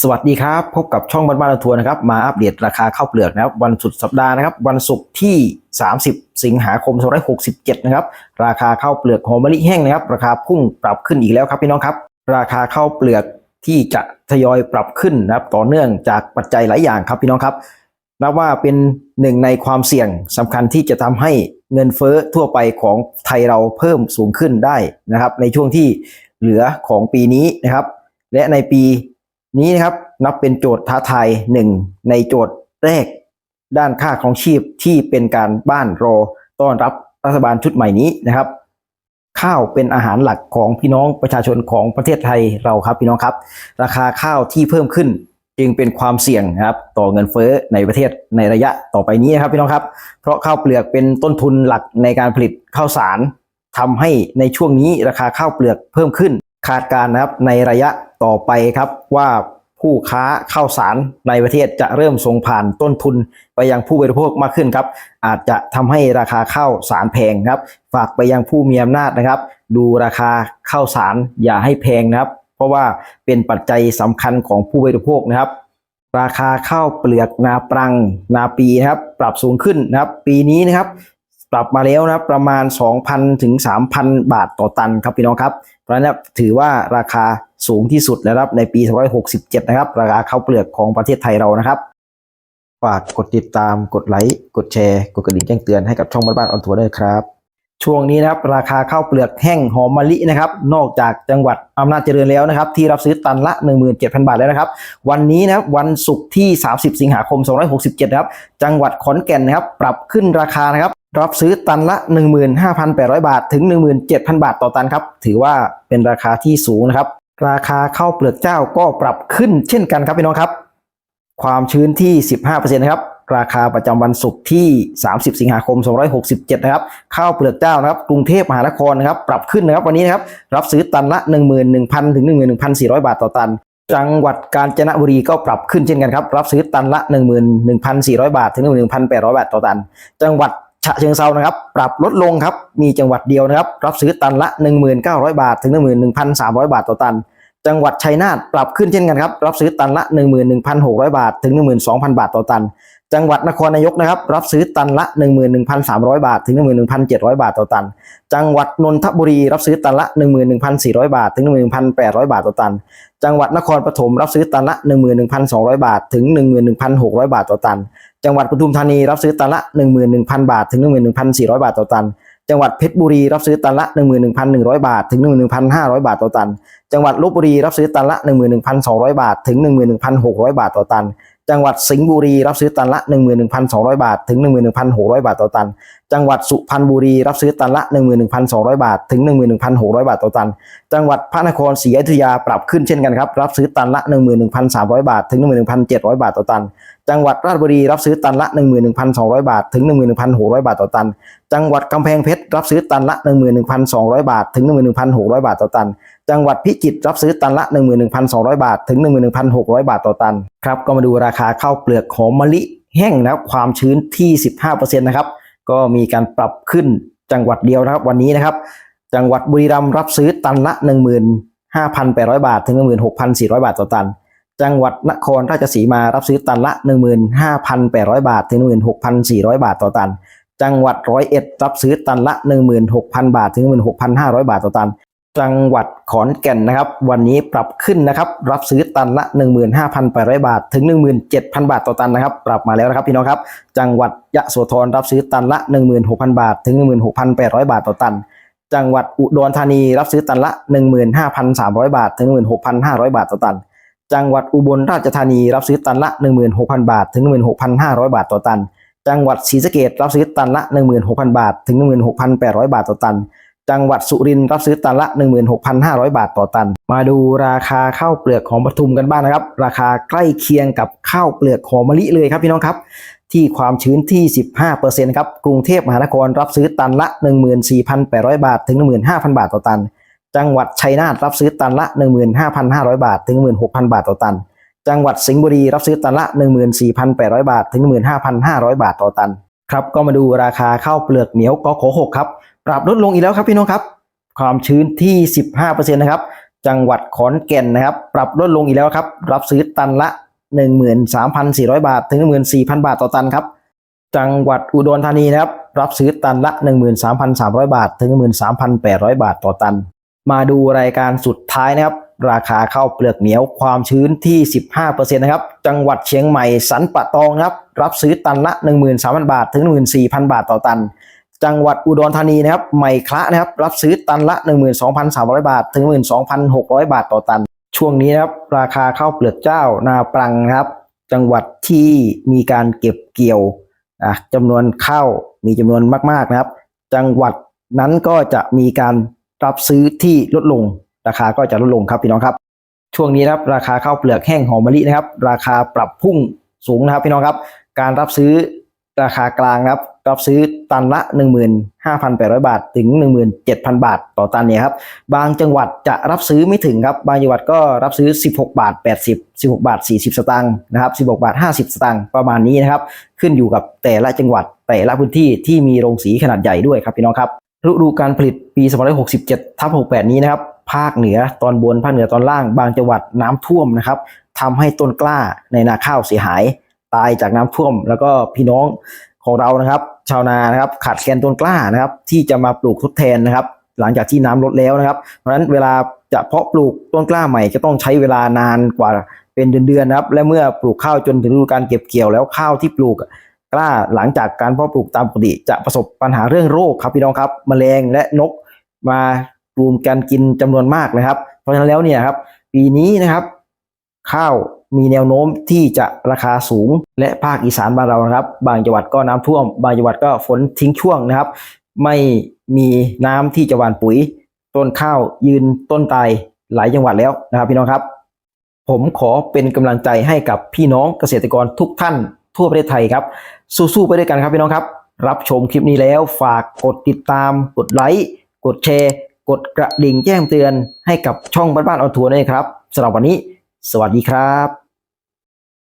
สวัสดีครับ พบกับช่องบ้านบ้านทัวร์นะครับ มาอัปเดตราคาข้าวเปลือกนะครับวันสุดสัปดาห์นะครับ วันศุกร์ที่ 30 สิงหาคม2567 นะครับ ราคาข้าวเปลือกหอมมะลิแห้งนะครับ ราคาพุ่งปรับขึ้นอีกแล้วครับพี่น้องครับ ราคาข้าวเปลือกที่จะทยอยปรับขึ้นนะครับ ต่อเนื่องจากปัจจัยหลายอย่างครับพี่น้องครับนับว่าเป็นหนึ่งในความเสี่ยงสำคัญที่จะทำให้เงินเฟ้อทั่วไปของไทยเราเพิ่มสูงขึ้นได้นะครับ ในช่วงที่เหลือของปีนี้นะครับ และในปี นี้นะครับนับเป็นโจทย์ท้าทายหนึ่งในโจทย์แรก ด้านค่าของชีพที่เป็นการบ้านรอต้อนรับรัฐบาลชุดใหม่นี้นะครับ ข้าวเป็นอาหารหลักของพี่น้องประชาชนของประเทศไทยเราครับพี่น้องครับ ราคาข้าวที่เพิ่มขึ้นจึงเป็นความเสี่ยงนะครับต่อเงินเฟ้อในประเทศในระยะต่อไปนี้นะครับพี่น้องครับ เพราะข้าวเปลือกเป็นต้นทุนหลักในการผลิตข้าวสารทำให้ในช่วงนี้ราคาข้าวเปลือกเพิ่มขึ้น คาดการณ์นะครับในระยะต่อไปครับว่าผู้ค้าข้าวสารในประเทศจะเริ่มส่งผ่านต้นทุนไปยังผู้บริโภคมากขึ้นครับ อาจจะทำให้ราคาข้าวสารแพงครับ ฝากไปยังผู้มีอำนาจนะครับ ดูราคาข้าวสารอย่าให้แพงนะครับ เพราะว่าเป็นปัจจัยสำคัญของผู้บริโภคนะครับ ราคาข้าวเปลือกนาปรังนาปีนะครับ ปรับสูงขึ้นนะครับ ปีนี้นะครับ ปรับมาแล้วนะประมาณ 2,000 ถึง 3,000 บาทต่อตันครับพี่น้องครับ เพราะฉะนั้นถือว่าราคาสูงที่สุดแล้วครับในปี2567 นะครับ ราคาข้าวเปลือกของประเทศไทยเรานะครับ ฝากกดติดตามกดไลค์กดแชร์ กดกระดิ่งแจ้งเตือนให้กับช่องบ้านบ้านออนทัวร์ด้วยครับ ช่วงนี้นะครับ ราคาข้าวเปลือกแห้งหอมมะลินะครับ นอกจากจังหวัดอำนาจเจริญแล้วนะครับ ที่รับซื้อตันละ 17,000 บาทแล้วนะครับ วันนี้นะครับวันศุกร์ที่ 30 สิงหาคม 2567 นะครับ จังหวัดขอนแก่นนะครับ ปรับขึ้นราคานะครับ รับซื้อตันละ 15,800 บาท ถึง 17,000 บาทต่อตันครับ ถือว่าเป็นราคาที่สูงนะครับ ราคาข้าวเปลือกเจ้าก็ปรับขึ้นเช่นกันครับพี่น้องครับ ความชื้นที่ 15%นะครับราคาประจำวันศุกร์ที่ 30 สิงหาคม 267 นะครับ ข้าวเปลือกเจ้านะครับ กรุงเทพมหานครนะครับ ปรับขึ้นนะครับ วันนี้นะครับ รับซื้อตันละ 11,000 ถึง 11,400 บาทต่อตัน จังหวัดกาญจนบุรีก็ปรับขึ้นเช่นกันครับ รับซื้อตันละ 11,400 บาท ถึง 11,800 บาทต่อตัน จังหวัด ฉะเชิงเซานะครับ ปรับลดลงครับ มีจังหวัดเดียวนะครับ รับซื้อตันละ 1,900 บาท ถึง 11,300 บาทต่อตัน จังหวัดชัยนาทปรับขึ้นเช่นกันครับ รับซื้อตันละ 11,600 บาท ถึง 12,000 บาทต่อตัน จังหวัดนครนายกนะครับ รับซื้อตันละ 11,300 บาท ถึง 11,700 บาทต่อตัน จังหวัดนนทบุรี รับซื้อตันละ 11,400 บาท ถึง 11,800 บาทต่อตัน จังหวัดนครปฐมรับซื้อตันละ 11,200 บาท ถึง 11,600 บาทต่อตัน จังหวัดปทุมธานีรับซื้อตันละ 11,000 บาท ถึง 11,400 บาทต่อตัน จังหวัดเพชรบุรีรับซื้อตันละ 11,100 บาท ถึง 11,500 บาทต่อตัน จังหวัดลบบุรีรับซื้อตันละ 11,200 บาท ถึง 11,600 บาทต่อตัน จังหวัดสิงห์บุรีรับซื้อตันละ 11,200 บาท ถึง 11,600 บาทต่อตัน จังหวัดสุพรรณบุรีรับซื้อตันละ 11,200 บาท ถึง 11,600 บาทต่อตัน จังหวัดพระนครศรีอยุธยาปรับขึ้นเช่นกันครับ รับซื้อตันละ 11,300 บาท ถึง 11,700 บาทต่อตัน จังหวัดราชบุรีรับซื้อตันละ 11,200 บาท ถึง 11,600 บาทต่อตัน จังหวัดกำแพงเพชรรับซื้อตันละ 11,200 บาท ถึง 11,600 บาทต่อตัน จังหวัดพิจิตรรับซื้อตันละ 11,200 บาท ถึง 11,600 บาทต่อตันครับก็มาดูราคาข้าวเปลือกหอมมะลิแห้งนะครับความชื้นที่ 15%นะครับก็มีการปรับขึ้นจังหวัดเดียวนะครับวันนี้นะครับ จังหวัดบุรีรัมย์รับซื้อตันละ 15,800 บาท ถึง 16,400 บาทต่อตัน จังหวัดนครราชสีมารับซื้อตันละ 15,800 บาท ถึง 16,400 บาทต่อตันจังหวัดร้อยเอ็ดรับซื้อตันละ 16,000 บาท ถึง 16,500 บาทต่อตัน จังหวัดขอนแก่นนะครับ วันนี้ปรับขึ้นนะครับ รับซื้อตันละ 15,800 บาท ถึง 17,000 บาทต่อตันนะครับ ปรับมาแล้วนะครับพี่น้องครับ จังหวัดยะโสธรรับซื้อตันละ 16,000 บาท ถึง 16,800 บาทต่อตัน จังหวัดอุดรธานีรับซื้อตันละ 15,300 บาท ถึง 16,500 บาทต่อตัน จังหวัดอุบลราชธานีรับซื้อตันละ 16,000 บาท ถึง 16,500 บาทต่อตัน จังหวัดศรีสะเกษรับซื้อตันละ 16,000 บาท ถึง 16,800 บาทต่อตัน จังหวัดสุรินทร์รับซื้อตันละ 16,500 บาทต่อตัน มาดูราคาข้าวเปลือกของปทุมกันบ้างนะครับ ราคาใกล้เคียงกับข้าวเปลือกหอมมะลิเลยครับพี่น้องครับ ที่ความชื้นที่ 15%ครับกรุงเทพมหานครรับซื้อตันละ 14,800 บาทถึง 15,000 บาทต่อตัน จังหวัดชัยนาทรับซื้อตันละ 15,500 บาทถึง 16,000 บาทต่อตัน จังหวัดสิงห์บุรีรับซื้อตันละ 14,800 บาทถึง 15,500 บาทต่อตันครับก็มาดูราคาข้าวเปลือกเหนียวกข6ครับ ปรับลดลงอีกแล้วครับพี่น้องครับ ความชื้นที่ 15%นะครับ จังหวัดขอนแก่นนะครับ ปรับลดลงอีกแล้วครับ รับซื้อตันละ 13,400 บาท ถึง 14,000 บาทต่อตันครับ จังหวัดอุดรธานีนะครับ รับซื้อตันละ 13,300 บาท ถึง 13,800 บาทต่อตัน มาดูรายการสุดท้ายนะครับ ราคาข้าวเปลือกเหนียวความชื้นที่ 15%นะครับ จังหวัดเชียงใหม่สันปะตองนะครับ รับซื้อตันละ 13,000 บาท ถึง 14,000 บาทต่อตัน จังหวัดอุดรธานีนะครับใหม่คละนะครับรับซื้อตันละ 12,300 บาท ถึง 12,600 บาทต่อตัน ช่วงนี้นะครับราคาข้าวเปลือกเจ้านาปรังนะครับ จังหวัดที่มีการเก็บเกี่ยวอะจำนวนข้าวมีจำนวนมากๆนะครับ จังหวัดนั้นก็จะมีการรับซื้อที่ลดลง ราคาก็จะลดลงครับพี่น้องครับ ช่วงนี้นะครับราคาข้าวเปลือกแห้งหอมมะลินะครับ ราคาปรับพุ่งสูงนะครับพี่น้องครับ การรับซื้อราคากลางนะครับ รับซื้อตันละ 15,800 บาทถึง 17,000 บาท ต่อตันเนี่ยครับบางจังหวัดจะรับซื้อไม่ถึงครับบางจังหวัดก็รับซื้อ 16 บาท 80 16 บาท 40 สตางค์นะครับ16 บาท 50 สตางค์ประมาณนี้นะครับขึ้นอยู่กับแต่ละจังหวัดแต่ละพื้นที่ที่มีโรงสีขนาดใหญ่ด้วยครับพี่น้องครับฤดูการผลิตปี2567ทับ68 นี้นะครับภาคเหนือตอนบนภาคเหนือตอนล่างบางจังหวัดน้ำท่วมนะครับทำให้ต้นกล้าในนาข้าวเสียหาย ตายจากน้ำท่วม แล้วก็พี่น้อง ของเรานะครับ ชาวนานะครับขาดแคลนต้นกล้านะครับ ที่จะมาปลูกทดแทนนะครับ หลังจากที่น้ำลดแล้วนะครับ เพราะฉะนั้นเวลาจะเพาะปลูกต้นกล้าใหม่จะต้องใช้เวลานานกว่าเป็นเดือนๆนะครับ และเมื่อปลูกข้าวจนถึงฤดูการเก็บเกี่ยวแล้วข้าวที่ปลูกกล้าหลังจากการเพาะปลูกตามปกติ จะประสบปัญหาเรื่องโรคครับพี่น้องครับแมลงและนกมารุมกันกินจำนวนมากนะครับ เพราะฉะนั้นแล้วเนี่ยครับ ปีนี้นะครับ ข้าว มีแนวโน้มที่จะราคาสูง และภาคอีสานบ้านเรานะครับ บางจังหวัดก็น้ำท่วม บางจังหวัดก็ฝนทิ้งช่วงนะครับ ไม่มีน้ำที่จะหว่านปุ๋ย ต้นข้าวยืนต้นตายหลายจังหวัดแล้วนะครับ พี่น้องครับ ผมขอเป็นกำลังใจให้กับพี่น้องเกษตรกรทุกท่านทั่วประเทศไทยครับ สู้ๆไปด้วยกันครับพี่น้องครับ รับชมคลิปนี้แล้วฝากกดติดตาม กดไลค์กดแชร์กดกระดิ่งแจ้งเตือนให้กับช่องบ้านๆออนทัวร์ด้วยครับสำหรับวันนี้ สวัสดีครับ